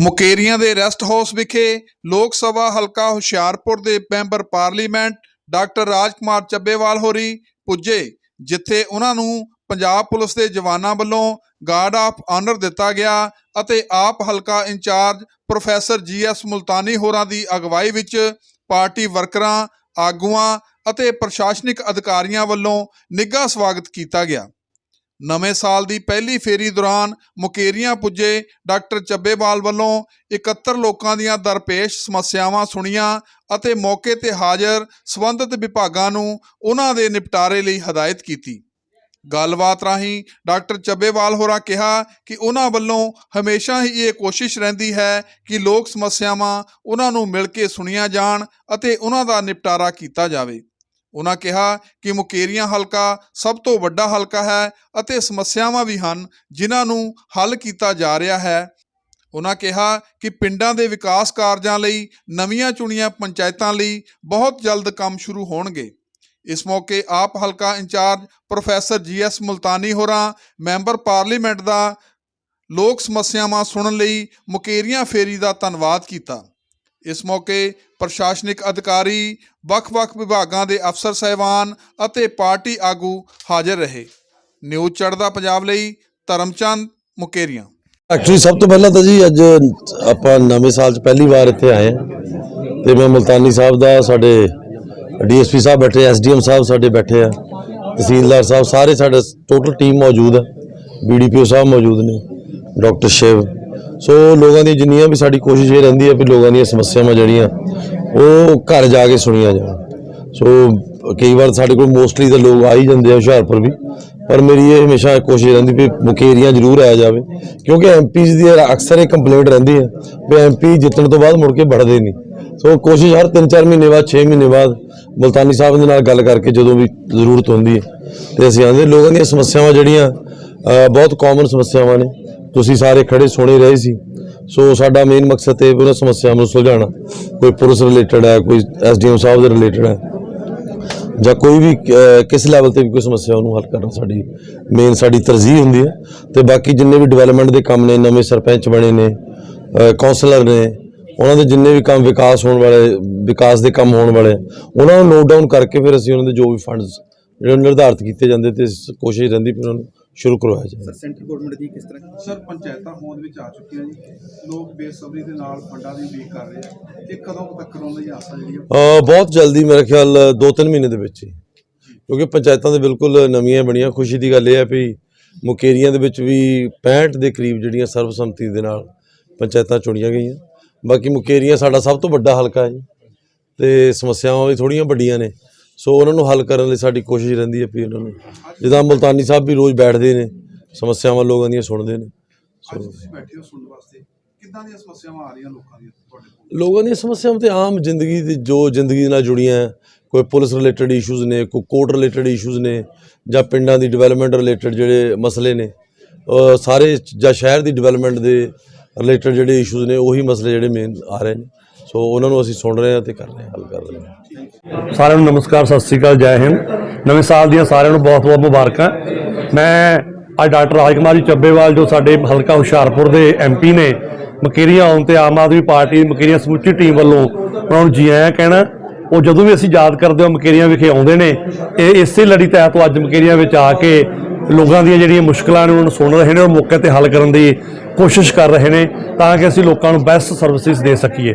ਮੁਕੇਰੀਆਂ ਦੇ rest house ਵਿਖੇ ਲੋਕ ਸਭਾ ਹਲਕਾ ਹੁਸ਼ਿਆਰਪੁਰ ਦੇ member parliament doctor Rajkumar Chabbewal ਹੋਰੀ ਪੁੱਜੇ, ਜਿੱਥੇ ਉਹਨਾਂ ਨੂੰ ਪੰਜਾਬ ਪੁਲਿਸ ਦੇ ਜਵਾਨਾਂ ਵੱਲੋਂ ਗਾਰਡ ਆਫ ਆਨਰ ਦਿੱਤਾ ਗਿਆ ਅਤੇ ਆਪ ਹਲਕਾ incharge professor ji GS Multani ਹੋਰਾਂ ਦੀ ਅਗਵਾਈ ਵਿੱਚ ਪਾਰਟੀ ਵਰਕਰਾਂ, ਆਗੂਆਂ ਅਤੇ ਪ੍ਰਸ਼ਾਸਨਿਕ ਅਧਿਕਾਰੀਆਂ ਵੱਲੋਂ ਨਿੱਘਾ ਸਵਾਗਤ ਕੀਤਾ ਗਿਆ। ਨਵੇਂ ਸਾਲ ਦੀ ਪਹਿਲੀ ਫੇਰੀ ਦੌਰਾਨ ਮੁਕੇਰੀਆਂ ਪੁੱਜੇ ਡਾਕਟਰ ਚੱਬੇਵਾਲ ਵੱਲੋਂ 71 ਲੋਕਾਂ ਦੀਆਂ ਦਰਪੇਸ਼ ਸਮੱਸਿਆਵਾਂ ਸੁਣੀਆਂ ਅਤੇ ਮੌਕੇ ਤੇ ਹਾਜ਼ਰ ਸਬੰਧਤ ਵਿਭਾਗਾਂ ਨੂੰ ਉਹਨਾਂ ਦੇ ਨਿਪਟਾਰੇ ਲਈ ਹਦਾਇਤ ਕੀਤੀ। ਗੱਲਬਾਤ ਰਾਹੀਂ ਡਾਕਟਰ ਚੱਬੇਵਾਲ ਹੋਰਾਂ ਕਿਹਾ ਕਿ ਉਹਨਾਂ ਵੱਲੋਂ ਹਮੇਸ਼ਾ ਹੀ ਇਹ ਕੋਸ਼ਿਸ਼ ਰਹਿੰਦੀ ਹੈ ਕਿ ਲੋਕ ਸਮੱਸਿਆਵਾਂ ਉਹਨਾਂ ਨੂੰ ਮਿਲ ਕੇ ਸੁਣੀਆਂ ਜਾਣ ਅਤੇ ਉਹਨਾਂ ਦਾ ਨਿਪਟਾਰਾ ਕੀਤਾ ਜਾਵੇ। ਉਹਨਾਂ ਕਿਹਾ ਕਿ ਮੁਕੇਰੀਆਂ ਹਲਕਾ ਸਭ ਤੋਂ ਵੱਡਾ ਹਲਕਾ ਹੈ ਅਤੇ ਸਮੱਸਿਆਵਾਂ ਵੀ ਹਨ ਜਿਨ੍ਹਾਂ ਨੂੰ ਹੱਲ ਕੀਤਾ ਜਾ ਰਿਹਾ ਹੈ। ਉਹਨਾਂ ਕਿਹਾ ਕਿ ਪਿੰਡਾਂ ਦੇ ਵਿਕਾਸ ਕਾਰਜਾਂ ਲਈ ਨਵੀਆਂ ਚੁਣੀਆਂ ਪੰਚਾਇਤਾਂ ਲਈ ਬਹੁਤ ਜਲਦ ਕੰਮ ਸ਼ੁਰੂ ਹੋਣਗੇ। ਇਸ ਮੌਕੇ ਆਪ ਹਲਕਾ ਇੰਚਾਰਜ ਪ੍ਰੋਫੈਸਰ ਜੀਐਸ ਮੁਲਤਾਨੀ ਹੋਰਾਂ, ਮੈਂਬਰ ਪਾਰਲੀਮੈਂਟ ਦਾ ਲੋਕ ਸਮੱਸਿਆਵਾਂ ਸੁਣਨ ਲਈ ਮੁਕੇਰੀਆਂ ਫੇਰੀ ਦਾ ਧੰਨਵਾਦ ਕੀਤਾ। ਇਸ ਮੌਕੇ ਪ੍ਰਸ਼ਾਸਨਿਕ ਅਧਿਕਾਰੀ, ਵੱਖ-ਵੱਖ ਵਿਭਾਗਾਂ ਦੇ ਅਫਸਰ ਸਹਿਬਾਨ ਅਤੇ ਪਾਰਟੀ ਆਗੂ ਹਾਜ਼ਰ ਰਹੇ। ਨਿਊਜ਼ ਚੜ੍ਹਦਾ ਪੰਜਾਬ ਲਈ ਧਰਮਚੰਦ ਮੁਕੇਰੀਆਂ। ਐਕਚੁਅਲੀ ਸਭ ਤੋਂ ਪਹਿਲਾਂ ਤਾਂ ਜੀ ਅੱਜ ਆਪਾਂ ਨਵੇਂ ਸਾਲ 'ਚ ਪਹਿਲੀ ਵਾਰ ਇੱਥੇ ਆਏ ਹਾਂ ਤੇ ਮੈਂ ਮੁਲਤਾਨੀ ਸਾਹਿਬ ਦਾ, ਸਾਡੇ ਡੀਐਸਪੀ ਸਾਹਿਬ ਬੈਠੇ ਐਸਡੀਐਮ ਸਾਹਿਬ ਸਾਡੇ ਬੈਠੇ ਆ, ਤਹਿਸੀਲਦਾਰ ਸਾਹਿਬ, ਸਾਰੇ ਸਾਡੇ ਟੋਟਲ ਟੀਮ ਮੌਜੂਦ ਹੈ ਬੀਡੀਪੀਓ ਸਾਹਿਬ ਮੌਜੂਦ ਨੇ, ਡਾਕਟਰ ਸ਼ਿਵ ਸੋ ਲੋਕਾਂ ਦੀ ਜਿੰਨੀਆਂ ਵੀ ਸਾਡੀ ਕੋਸ਼ਿਸ਼ ਇਹ ਰਹਿੰਦੀ ਹੈ ਵੀ ਲੋਕਾਂ ਦੀਆਂ ਸਮੱਸਿਆਵਾਂ ਜਿਹੜੀਆਂ, ਉਹ ਘਰ ਜਾ ਕੇ ਸੁਣੀਆਂ ਜਾਣ। ਸੋ ਕਈ ਵਾਰ ਸਾਡੇ ਕੋਲ ਮੋਸਟਲੀ ਤਾਂ ਲੋਕ ਆ ਹੀ ਜਾਂਦੇ ਆ ਹੁਸ਼ਿਆਰਪੁਰ ਵੀ, ਪਰ ਮੇਰੀ ਇਹ ਹਮੇਸ਼ਾ ਕੋਸ਼ਿਸ਼ ਰਹਿੰਦੀ ਵੀ ਮੁਕੇਰੀਆਂ ਜ਼ਰੂਰ ਆਇਆ ਜਾਵੇ, ਕਿਉਂਕਿ ਐਮਪੀਜ਼ ਦੀ ਅਕਸਰ ਇਹ ਕੰਪਲੇਂਟ ਰਹਿੰਦੀ ਹੈ ਵੀ ਐਮਪੀ ਜਿੱਤਣ ਤੋਂ ਬਾਅਦ ਮੁੜ ਕੇ ਵੜਦੇ ਨਹੀਂ। ਸੋ ਕੋਸ਼ਿਸ਼ ਹਰ 3-4 ਮਹੀਨੇ ਬਾਅਦ 6 ਮਹੀਨੇ ਬਾਅਦ ਮੁਲਤਾਨੀ ਸਾਹਿਬ ਦੇ ਨਾਲ ਗੱਲ ਕਰਕੇ ਜਦੋਂ ਵੀ ਜ਼ਰੂਰਤ ਹੁੰਦੀ ਹੈ, ਤੇ ਅਸੀਂ ਆਂਦੇ ਲੋਕਾਂ ਦੀਆਂ ਸਮੱਸਿਆਵਾਂ ਜਿਹੜੀਆਂ ਬਹੁਤ ਕਾਮਨ ਸਮੱਸਿਆਵਾਂ ਨੇ। ਤੁਸੀਂ ਸਾਰੇ ਖੜੇ ਸੁਣੇ ਰਹੇ ਸੀ। ਸੋ ਸਾਡਾ ਮੇਨ ਮਕਸਦ ਇਹ ਵੀ ਉਹਨਾਂ ਸਮੱਸਿਆਵਾਂ ਨੂੰ ਸੁਲਝਾਉਣਾ। ਕੋਈ ਪੁਲਿਸ ਰਿਲੇਟਡ ਹੈ ਕੋਈ ਐਸਡੀਐਮ ਸਾਹਿਬ ਦੇ ਰਿਲੇਟਡ ਹੈ। ਜਾਂ ਕੋਈ ਵੀ ਕਿਸ ਲੈਵਲ ਤੇ ਵੀ ਕੋਈ ਸਮੱਸਿਆ ਉਹਨੂੰ ਹੱਲ ਕਰਨਾ ਸਾਡੀ ਮੇਨ ਸਾਡੀ ਤਰਜੀਹ ਹੁੰਦੀ ਹੈ। ਤੇ ਬਾਕੀ ਜਿੰਨੇ ਵੀ ਡਿਵੈਲਪਮੈਂਟ ਦੇ ਕੰਮ ਨੇ ਨਵੇਂ ਸਰਪੰਚ ਬਣੇ ਨੇ ਅਹ, ਕੌਂਸਲਰ ਨੇ ਉਹਨਾਂ ਦੇ ਜਿੰਨੇ ਵੀ ਕੰਮ ਵਿਕਾਸ ਹੋਣ ਵਾਲੇ ਵਿਕਾਸ ਦੇ ਕੰਮ ਹੋਣ ਵਾਲੇ ਉਹਨਾਂ ਨੂੰ ਨੋਟ ਡਾਊਨ ਕਰਕੇ ਫਿਰ ਅਸੀਂ ਉਹਨਾਂ ਦੇ ਜੋ ਵੀ ਫੰਡਸ ਜਿਹੜੇ ਨਿਰਧਾਰਿਤ ਕੀਤੇ ਜਾਂਦੇ ਤੇ ਕੋਸ਼ਿਸ਼ ਰਹਿੰਦੀ ਵੀ ਉਹਨਾਂ ਨੂੰ। ਸ਼ੁਰੂ ਕਰਵਾਇਆ ਜਾਏ। ਸਰ ਸੈਂਟਰ ਗਵਰਨਮੈਂਟ ਦੀ ਕਿਸ ਤਰ੍ਹਾਂ? ਸਰ ਪੰਚਾਇਤਾਂ ਹੋਂਦ ਵਿੱਚ ਆ ਚੁੱਕੀਆਂ ਜੀ। ਲੋਕ ਬੇਸਬਰੀ ਦੇ ਨਾਲ ਫੰਡਾਂ ਦੀ ਉਡੀਕ ਕਰ ਰਹੇ ਆ। ਇਹ ਕਦੋਂ ਤੱਕ ਆਉਣ ਦੀ ਆਸਾਂ ਜਿਹੜੀ ਆ ਬਹੁਤ ਜਲਦੀ ਮੇਰੇ ਖਿਆਲ 2-3 ਮਹੀਨੇ ਦੇ ਵਿੱਚ ਹੀ। ਕਿਉਂਕਿ ਪੰਚਾਇਤਾਂ ਦੇ ਬਿਲਕੁਲ ਨਵੀਆਂ ਬਣੀਆਂ। ਖੁਸ਼ੀ ਦੀ ਗੱਲ ਇਹ ਹੈ ਵੀ ਮੁਕੇਰੀਆਂ ਦੇ ਵਿੱਚ ਵੀ 65 ਦੇ ਕਰੀਬ ਜਿਹੜੀਆਂ ਸਰਬਸੰਮਤੀ ਦੇ ਨਾਲ ਪੰਚਾਇਤਾਂ ਚੁਣੀਆਂ ਗਈਆਂ। ਬਾਕੀ ਮੁਕੇਰੀਆਂ ਸਾਡਾ ਸਭ ਤੋਂ ਵੱਡਾ ਹਲਕਾ ਹੈ ਜੀ। ਤੇ ਸਮੱਸਿਆਵਾਂ ਵੀ ਥੋੜੀਆਂ ਵੱਡੀਆਂ ਨੇ। ਸੋ ਉਹਨਾਂ ਨੂੰ ਹੱਲ ਕਰਨ ਲਈ ਸਾਡੀ ਕੋਸ਼ਿਸ਼ ਰਹਿੰਦੀ ਹੈ ਵੀ ਉਹਨਾਂ ਨੂੰ। ਜਿੱਦਾਂ ਮੁਲਤਾਨੀ ਸਾਹਿਬ ਵੀ ਰੋਜ਼ ਬੈਠਦੇ ਨੇ ਸਮੱਸਿਆਵਾਂ ਲੋਕਾਂ ਦੀਆਂ ਸੁਣਦੇ ਨੇ। ਅੱਜ ਤੁਸੀਂ ਬੈਠੇ ਹੋ ਸੁਣਨ ਵਾਸਤੇ। ਕਿੱਦਾਂ ਦੀਆਂ ਸਮੱਸਿਆਵਾਂ ਆ ਰਹੀਆਂ ਲੋਕਾਂ ਦੀਆਂ ਤੁਹਾਡੇ ਕੋਲ? ਲੋਕਾਂ ਦੀਆਂ ਸਮੱਸਿਆਵਾਂ ਤੇ ਆਮ ਜ਼ਿੰਦਗੀ ਦੀ ਜੋ ਜ਼ਿੰਦਗੀ ਨਾਲ ਜੁੜੀਆਂ ਕੋਈ ਪੁਲਿਸ ਰਿਲੇਟਡ ਇਸ਼ੂਜ਼ ਨੇ ਕੋਈ ਕੋਰਟ ਰਿਲੇਟਡ ਇਸ਼ੂਜ਼ ਨੇ ਜਾਂ ਪਿੰਡਾਂ ਦੀ ਡਿਵੈਲਪਮੈਂਟ ਰਿਲੇਟਡ ਜਿਹੜੇ ਮਸਲੇ ਨੇ ਸਾਰੇ ਜਾਂ ਸ਼ਹਿਰ ਦੀ ਡਿਵੈਲਪਮੈਂਟ ਦੇ ਰਿਲੇਟਡ ਜਿਹੜੇ ਇਸ਼ੂਜ਼ ਨੇ ਉਹੀ ਮਸਲੇ ਜਿਹੜੇ ਮੇਨ ਆ ਰਹੇ ਨੇ। ਸੋ ਉਹਨਾਂ ਨੂੰ ਅਸੀਂ ਸੁਣ ਰਹੇ ਹਾਂ ਤੇ ਕਰ ਰਹੇ ਹਾਂ, ਹੱਲ ਕਰ ਰਹੇ ਹਾਂ। ਸਾਰਿਆਂ ਨੂੰ ਨਮਸਕਾਰ, ਸਤਿ ਸ੍ਰੀ ਅਕਾਲ, ਜੈ ਹਿੰਦ। ਨਵੇਂ ਸਾਲ ਦੀਆਂ ਸਾਰਿਆਂ ਨੂੰ ਬਹੁਤ ਬਹੁਤ ਮੁਬਾਰਕਾਂ। ਮੈਂ ਅੱਜ ਡਾਕਟਰ ਰਾਜਕੁਮਾਰ ਜੀ ਚੱਬੇਵਾਲ, ਜੋ ਸਾਡੇ ਹਲਕਾ ਹੁਸ਼ਿਆਰਪੁਰ ਦੇ ਐਮਪੀ ਨੇ, ਮਕੇਰੀਆਂ ਆਉਣ ਤੇ ਆਮ ਆਦਮੀ ਪਾਰਟੀ, ਮਕੇਰੀਆਂ ਸਮੁੱਚੀ ਟੀਮ ਵੱਲੋਂ ਉਹਨਾਂ ਨੂੰ ਜੀ ਆਇਆਂ ਕਹਿਣਾ, ਉਹ ਜਦੋਂ ਵੀ ਅਸੀਂ ਯਾਦ ਕਰਦੇ ਹਾਂ ਮਕੇਰੀਆਂ ਵਿਖੇ ਆਉਂਦੇ ਨੇ। ਇਹ ਇਸੇ ਲੜੀ ਤਹਿਤ ਉਹ ਅੱਜ ਮਕੇਰੀਆਂ ਵਿੱਚ ਆ ਕੇ ਲੋਕਾਂ ਦੀਆਂ ਜਿਹੜੀਆਂ ਮੁਸ਼ਕਲਾਂ ਨੇ, ਉਹਨਾਂ ਨੂੰ ਸੁਣ ਰਹੇ ਨੇ ਔਰ ਮੌਕੇ ਤੇ ਹੱਲ ਕਰਨ ਦੀ ਕੋਸ਼ਿਸ਼ ਕਰ ਰਹੇ ਨੇ, ਤਾਂ ਕਿ ਅਸੀਂ ਲੋਕਾਂ ਨੂੰ ਬੈਸਟ ਸਰਵਿਸਿਜ਼ ਦੇ ਸਕੀਏ।